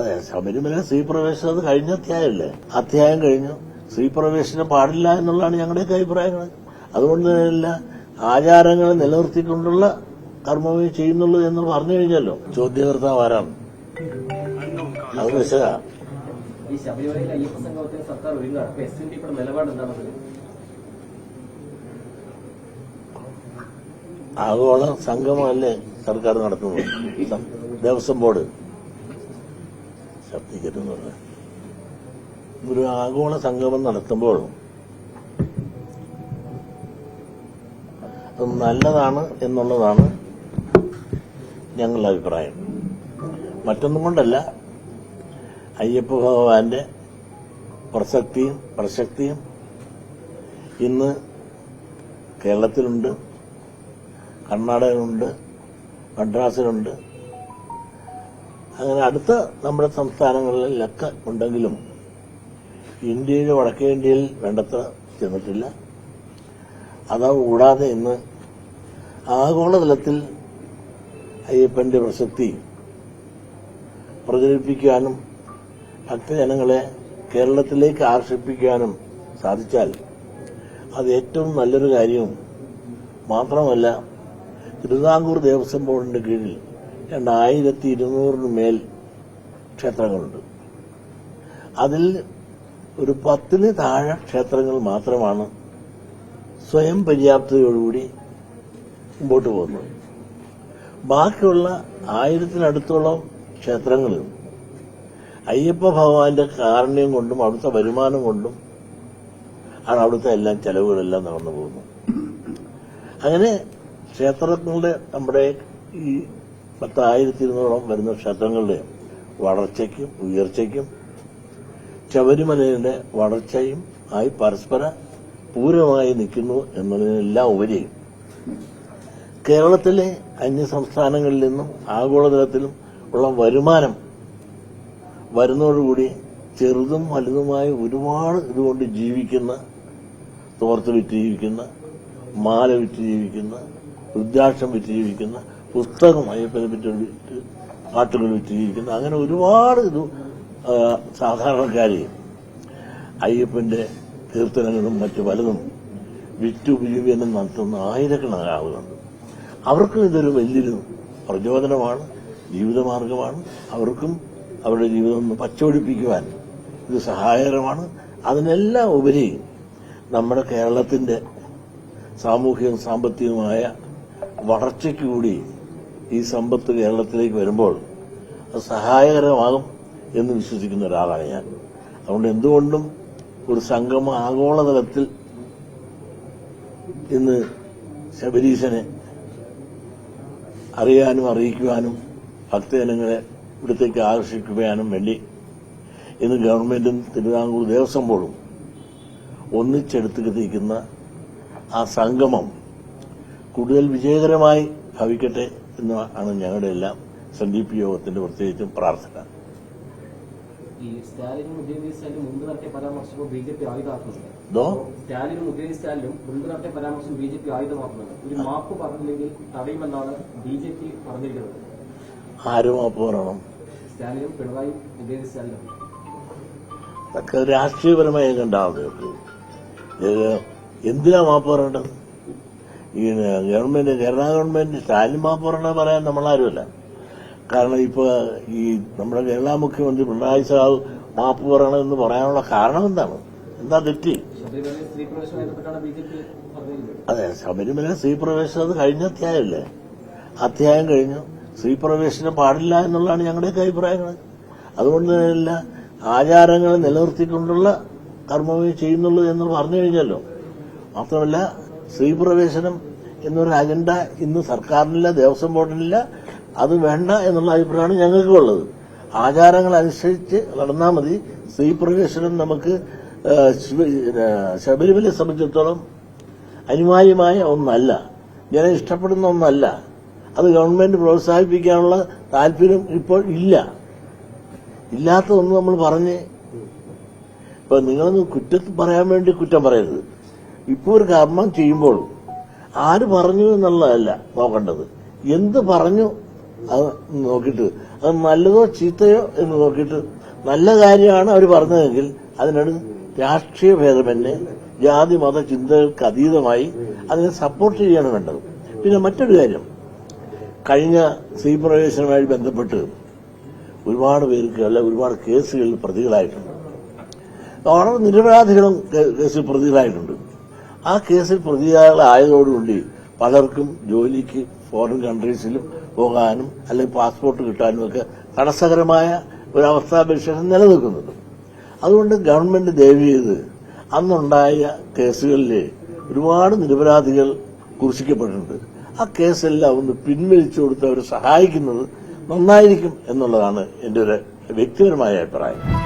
അതെ ശബരിമല സ്ത്രീ പ്രവേശനം അത് കഴിഞ്ഞ അധ്യായമല്ലേ അധ്യായം കഴിഞ്ഞു. സ്ത്രീ പ്രവേശനം പാടില്ല എന്നുള്ളതാണ് ഞങ്ങളുടെയൊക്കെ അഭിപ്രായങ്ങൾ. അതുകൊണ്ട് തന്നെയല്ല ആചാരങ്ങൾ നിലനിർത്തിക്കൊണ്ടുള്ള കർമ്മമേ ചെയ്യുന്നുള്ളൂ എന്ന് പറഞ്ഞു കഴിഞ്ഞല്ലോ. ചോദ്യകർത്താവ് ആരാണ്? അത് വിശദ. ഈ ശബരിമലയിലെ അയ്യപ്പ സംഗമത്തിന് സർക്കാർ ഒരുങ്ങാണ് അപ്പൊ എസ് എൻ ഡി ഇപ്പോൾ നിലപാട് എന്താണെന്നത് ആഗോള സംഗമമല്ലേ സർക്കാർ നടത്തുന്നത്? ദേവസ്വം ബോർഡ്. ശബ്ദിക്കരുതെന്ന് പറഞ്ഞാൽ ഒരു ആഗോള സംഗമം നടത്തുമ്പോൾ അത് നല്ലതാണ് എന്നുള്ളതാണ് ഞങ്ങളുടെ അഭിപ്രായം. മറ്റൊന്നും കൊണ്ടല്ല അയ്യപ്പ ഭഗവാന്റെ പ്രസക്തിയും പ്രസക്തിയും ഇന്ന് കേരളത്തിലുണ്ട് കർണാടകയിലുണ്ട് മദ്രാസിലുണ്ട് അങ്ങനെ അടുത്ത നമ്മുടെ സംസ്ഥാനങ്ങളിലൊക്കെ ഉണ്ടെങ്കിലും ഇന്ത്യയിലെ വടക്കേ ഇന്ത്യയിൽ വേണ്ടത്ര ചെന്നിട്ടില്ല. അതുകൂടാതെ ഇന്ന് ആഗോളതലത്തിൽ അയ്യപ്പന്റെ പ്രസക്തി പ്രചരിപ്പിക്കാനും ഭക്തജനങ്ങളെ കേരളത്തിലേക്ക് ആകർഷിപ്പിക്കാനും സാധിച്ചാൽ അത് ഏറ്റവും നല്ലൊരു കാര്യവും മാത്രമല്ല തിരുവിതാംകൂർ ദേവസ്വം ബോർഡിന്റെ കീഴിൽ രണ്ടായിരത്തി ഇരുന്നൂറിന് മേൽ ക്ഷേത്രങ്ങളുണ്ട്. അതിൽ ഒരു പത്തിന് താഴെ ക്ഷേത്രങ്ങൾ മാത്രമാണ് സ്വയം പര്യാപ്തതയോടുകൂടി മുമ്പോട്ട് പോകുന്നത്. ബാക്കിയുള്ള ആയിരത്തിനടുത്തോളം ക്ഷേത്രങ്ങളും അയ്യപ്പ ഭഗവാന്റെ കാരുണ്യം കൊണ്ടും അവിടുത്തെ വരുമാനം കൊണ്ടും ആണ് അവിടുത്തെ എല്ലാം ചെലവുകളെല്ലാം നടന്നു പോകുന്നത്. അങ്ങനെ ക്ഷേത്രങ്ങളുടെ നമ്മുടെ ഈ പത്തായിരത്തി ഇരുന്നൂറോളം വരുന്ന ക്ഷേത്രങ്ങളുടെ വളർച്ചയ്ക്കും ഉയർച്ചയ്ക്കും ശബരിമലയുടെ വളർച്ചയും ആയി പരസ്പര പൂരമായി നിൽക്കുന്നു എന്നതിനെല്ലാം ഉപരി കേരളത്തിലെ അന്യ സംസ്ഥാനങ്ങളിൽ നിന്നും ആഗോളതലത്തിലും ഉള്ള വരുമാനം വരുന്നതോടുകൂടി ചെറുതും വലുതുമായ ഒരുപാട് ഇതുകൊണ്ട് ജീവിക്കുന്ന തോർത്ത് വിറ്റ് ജീവിക്കുന്ന മാല വിറ്റ് ജീവിക്കുന്ന രുദ്രാക്ഷം വിറ്റ് ജീവിക്കുന്ന പുസ്തകം അയ്യപ്പനെ പറ്റി പാട്ടുകൾ വെച്ചിരിക്കുന്നു. അങ്ങനെ ഒരുപാട് ഇത് സാധാരണക്കാരെ അയ്യപ്പന്റെ കീർത്തനങ്ങളും മറ്റു പലതും വിറ്റുപജീവനം നടത്തുന്ന ആയിരക്കണക്കിന് ആളുകളുണ്ട് അവർക്കും ഇതൊരു വലിയൊരു പ്രചോദനമാണ് ജീവിതമാർഗമാണ്. അവർക്കും അവരുടെ ജീവിതം ഒന്ന് പച്ചപിടിപ്പിക്കുവാൻ ഇത് സഹായകരമാണ്. അതിനെല്ലാം ഉപരി നമ്മുടെ കേരളത്തിന്റെ സാമൂഹികവും സാമ്പത്തികവുമായ വളർച്ചയ്ക്ക് കൂടി ഈ സമ്പത്ത് കേരളത്തിലേക്ക് വരുമ്പോൾ അത് സഹായകരമാകും എന്ന് വിശ്വസിക്കുന്ന ഒരാളാണ് ഞാൻ. അതുകൊണ്ട് എന്തുകൊണ്ടും ഒരു സംഗമ ആഗോളതലത്തിൽ ഇന്ന് ശബരീശനെ അറിയാനും അറിയിക്കുവാനും ഭക്തജനങ്ങളെ ഇവിടത്തേക്ക് ആകർഷിക്കുവാനും വേണ്ടി ഇന്ന് ഗവൺമെന്റും തിരുവിതാംകൂർ ദേവസ്വം ബോർഡും ഒന്നിച്ചെടുത്തിരിക്കുന്ന ആ സംഗമം കൂടുതൽ വിജയകരമായി ഭവിക്കട്ടെ എന്നാണ് ഞങ്ങളുടെ എല്ലാം സന്ദീപ് യോഗത്തിന്റെ പ്രത്യേകിച്ചും പ്രാർത്ഥന. ഈ സ്റ്റാലിനും ഉദയനിധി സ്റ്റാലിനും മുൻപ് നടത്തിയ പരാമർശവും ബി ജെ പി ആയുധമാക്കുന്നുണ്ട്. ഇതോ സ്റ്റാലിനും ഉദയനിധി സ്റ്റാലിനും മുൻപ് നടത്തിയ പരാമർശം ബി ജെ പി ആയുധമാക്കുന്നുണ്ട്. ഒരു മാപ്പ് പറഞ്ഞില്ലെങ്കിൽ തടയുമെന്നാണ് ബി ജെ പി പറഞ്ഞിരിക്കുന്നത്. ആരും മാപ്പ് പറയണം? സ്റ്റാലിനും പിണറായി ഉദയനിധി സ്റ്റാലിനും. അതൊക്കെ രാഷ്ട്രീയപരമായി കണ്ടാവുന്നത് എന്തിനാ മാപ്പ് പറയേണ്ടത്? ഈ ഗവൺമെന്റ് കേരള ഗവൺമെന്റ് സ്റ്റാലിൻ മാപ്പ് പറയണ പറയാൻ നമ്മളാരുമല്ല. കാരണം ഇപ്പൊ ഈ നമ്മുടെ കേരള മുഖ്യമന്ത്രി പിണറായി സാവ് മാപ്പ് പറയണമെന്ന് പറയാനുള്ള കാരണം എന്താണ്? എന്താ തെറ്റി? അതെ ശബരിമല സ്ത്രീ പ്രവേശനം അത് കഴിഞ്ഞ അധ്യായമല്ലേ? അധ്യായം കഴിഞ്ഞു. സ്ത്രീ പ്രവേശനം പാടില്ല എന്നുള്ളതാണ് ഞങ്ങളുടെയൊക്കെ അഭിപ്രായങ്ങൾ അതുകൊണ്ട് തന്നെയല്ല ആചാരങ്ങൾ നിലനിർത്തിക്കൊണ്ടുള്ള കർമ്മമേ ചെയ്യുന്നുള്ളൂ എന്ന് പറഞ്ഞു കഴിഞ്ഞല്ലോ. മാത്രമല്ല സ്ത്രീ പ്രവേശനം എന്നൊരു അജണ്ട ഇന്ന് സർക്കാരിനില്ല ദേവസ്വം ബോർഡിനില്ല. അത് വേണ്ട എന്നുള്ള അഭിപ്രായമാണ് ഞങ്ങൾക്കുള്ളത്. ആചാരങ്ങൾ അനുസരിച്ച് നടന്നാൽ മതി. സ്ത്രീ പ്രവേശനം നമുക്ക് ശബരിമലയെ സംബന്ധിച്ചിടത്തോളം അനിവാര്യമായ ഒന്നല്ല. ജനം ഇഷ്ടപ്പെടുന്ന ഒന്നല്ല. അത് ഗവൺമെന്റ് പ്രോത്സാഹിപ്പിക്കാനുള്ള താല്പര്യം ഇപ്പോൾ ഇല്ല. ഇല്ലാത്തതൊന്നും നമ്മൾ പറഞ്ഞ് ഇപ്പൊ നിങ്ങളൊന്ന് കുറ്റത്ത് പറയാൻ വേണ്ടി കുറ്റം പറയരുത്. ഇപ്പോൾ ഒരു കർമ്മം ചെയ്യുമ്പോൾ ആര് പറഞ്ഞു എന്നുള്ളതല്ല നോക്കേണ്ടത്. എന്ത് പറഞ്ഞു അത് നോക്കിയിട്ട് അത് നല്ലതോ ചീത്തയോ എന്ന് നോക്കിയിട്ട് നല്ല കാര്യമാണ് അവർ പറഞ്ഞതെങ്കിൽ അതിനോട് രാഷ്ട്രീയ ഭേദമന്യേ ജാതി മത ചിന്തകൾക്ക് അതീതമായി അതിനെ സപ്പോർട്ട് ചെയ്യാണ് വേണ്ടത്. പിന്നെ മറ്റൊരു കാര്യം. കഴിഞ്ഞ സ്ത്രീ പ്രവേശനവുമായി ബന്ധപ്പെട്ട് ഒരുപാട് പേർക്ക് അല്ല ഒരുപാട് കേസുകളിൽ പ്രതികളായിട്ടുണ്ട്. വളരെ നിരപരാധികളും കേസിൽ പ്രതികളായിട്ടുണ്ട്. ആ കേസിൽ പ്രതികളായതോടുകൂടി പലർക്കും ജോലിക്ക് ഫോറിൻ കൺട്രീസിലും പോകാനും അല്ലെങ്കിൽ പാസ്പോർട്ട് കിട്ടാനും ഒക്കെ തടസ്സകരമായ ഒരു അവസ്ഥാവിശേഷം നിലനിൽക്കുന്നുണ്ട് അതുകൊണ്ട് ഗവൺമെന്റ് ദയവ് ചെയ്ത് അന്നുണ്ടായ കേസുകളിൽ ഒരുപാട് നിരപരാധികൾ കുറിച്ചിക്കപ്പെട്ടിട്ടുണ്ട്. ആ കേസെല്ലാം ഒന്ന് പിൻവലിച്ചു കൊടുത്ത് അവരെ സഹായിക്കുന്നത് നന്നായിരിക്കും എന്നുള്ളതാണ് എന്റെ ഒരു വ്യക്തിപരമായ അഭിപ്രായം.